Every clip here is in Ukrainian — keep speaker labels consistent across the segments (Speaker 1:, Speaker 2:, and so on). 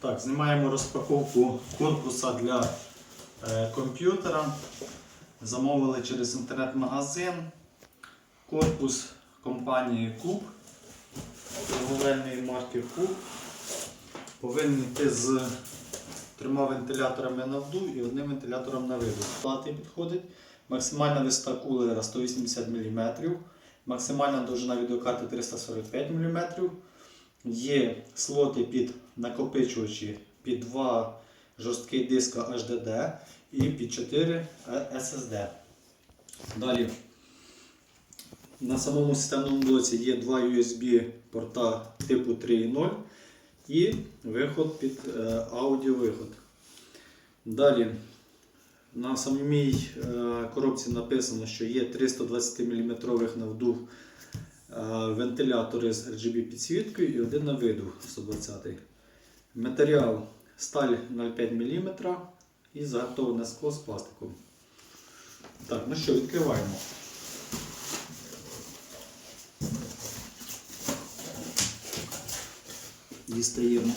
Speaker 1: Так, знімаємо розпаковку корпуса для е, комп'ютера. Замовили через інтернет-магазин. Корпус компанії Куб. Торговельної марки Куб. Повинен йти з трьома вентиляторами на вдув і одним вентилятором на видув. Плати підходить. Максимальна висота кулера 180 мм. Максимальна довжина відеокарти 345 мм. Є слоти під накопичувачі під 2 жорсткий диска HDD і під 4 SSD. Далі на самому системному блоці є два USB порта типу 3.0 і виход під е, аудіовиход. Далі на самій е, коробці написано, що є 320 мм навдув е, вентилятори з RGB підсвіткою і один на виду 120. Матеріал сталь 0,5 мм і загартоване скло з пластиком. Так, ну що, відкриваємо. Дістаємо.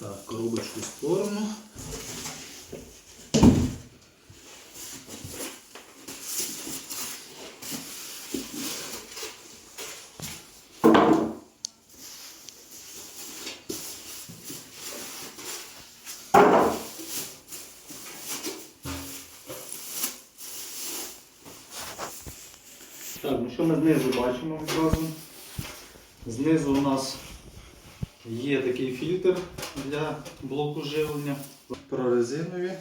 Speaker 1: Так, коробочку в сторону. Ну що ми знизу бачимо відразу? Знизу у нас є такий фільтр для блоку живлення. Прорезинові.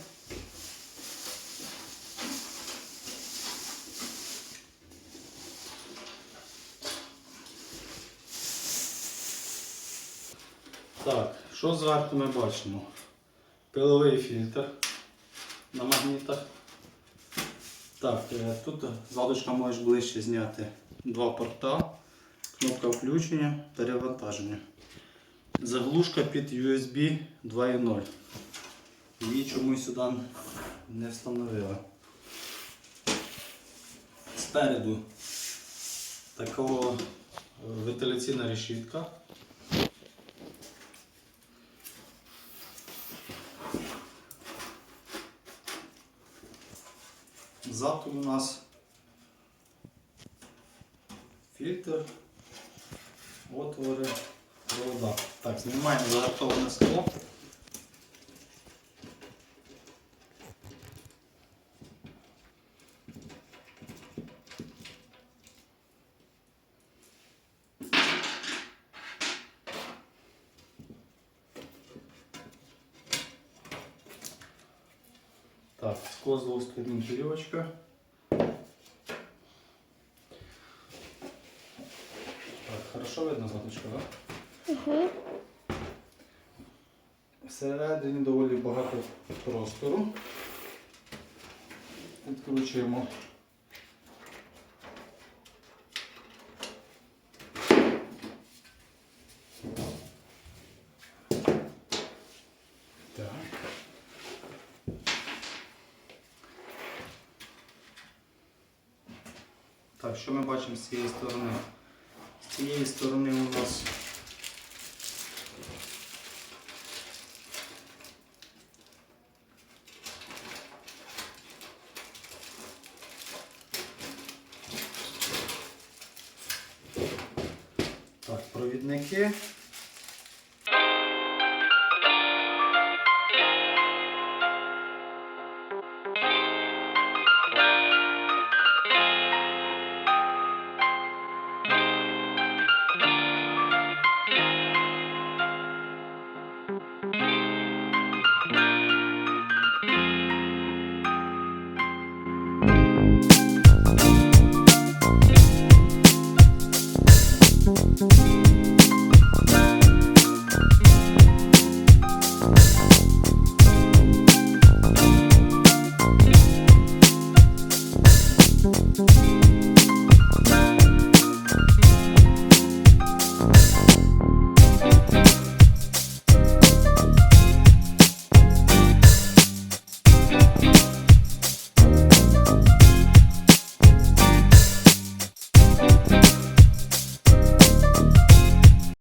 Speaker 1: Так, що зверху ми бачимо? Пиловий фільтр на магнітах. Так, е, тут задочка можеш ближче зняти два порта, кнопка включення, перевантаження. Заглушка під USB 2.0. Її чомусь сюди не встановили. Спереду такого е, вентиляційна решітка. Ззаду у нас фільтр, отвори, провода. Так, знімаємо загартоване скло. Так, скло двох сторін плівочка. Так, хорошо видно заточка, так?
Speaker 2: Угу.
Speaker 1: Всередині доволі багато простору. Відкручуємо. Так, що ми бачимо з цієї сторони? З цієї сторони у нас Так, провідники.